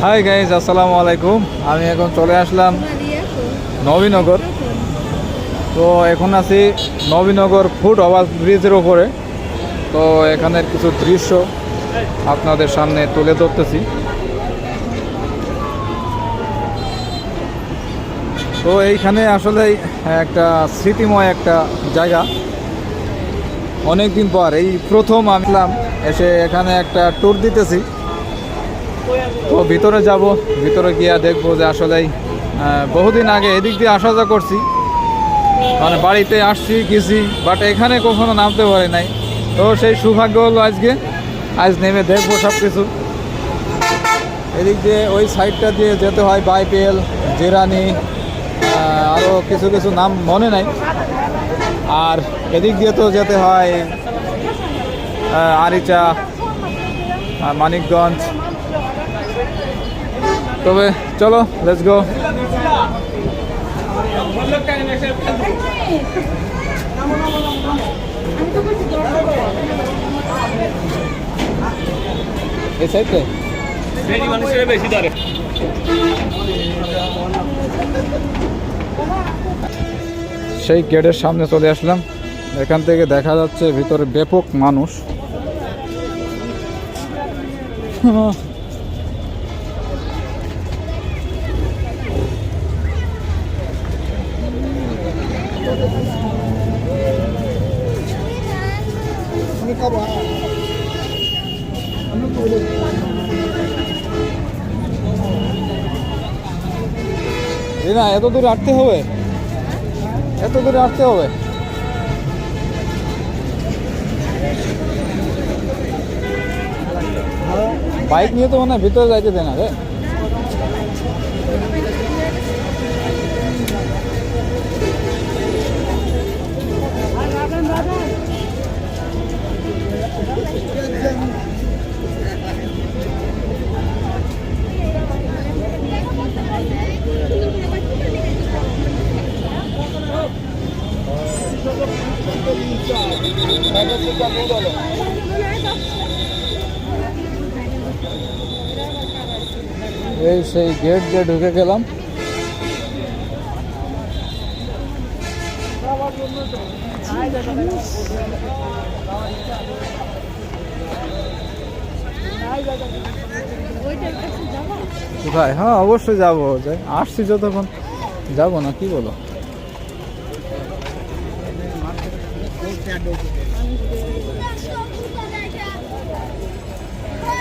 Hi guys আসসালামু আলাইকুম। আমি এখন চলে আসলাম নবীনগর। তো এখন আছি নবীনগর ফুট ওভার ব্রিজের ওপরে তো এখানের কিছু দৃশ্য আপনাদের সামনে তুলে ধরতেছি। তো এইখানে আসলে একটা স্মৃতিময় একটা জায়গা। অনেকদিন পর এই প্রথম আমলাম এসে এখানে একটা ট্যুর দিতেছি। তো ভিতরে যাব, ভিতরে গিয়ে দেখব যে আসলেই বহুদিন আগে এদিক দিয়ে আসা যাওয়া করছি। মানে বাড়িতে আসছি, গেছি বাট এখানে কখনো নামতে পারি নাই। তো সেই সৌভাগ্য হলো আজকে। আজ নেমে দেখব সব কিছু এদিক দিয়ে ওই সাইডটা দিয়ে যেতে হয় বাইপেল জেরানি আরও কিছু কিছু নাম মনে নাই। আর এদিক দিয়ে তো যেতে হয় আরিচা মানিকগঞ্জ তবে চলো লেটস গো এই সাইডে বেশি ধরে। সেই গেটের সামনে চলে আসলাম। এখান থেকে দেখা যাচ্ছে ভিতরে ব্যাপক মানুষ। না, এত দূরে হাঁটতে হবে। এত দূরে আসতে হবে। বাইক নিয়ে তো মনে হয় ভিতরে যাইতে দেয় না রে। এই সেই গেট দিয়ে ঢুকে গেলাম। কোথায়? হ্যাঁ অবশ্যই যাব। আসছি যতক্ষণ। যাব না, কি বলো? Vamos pegar o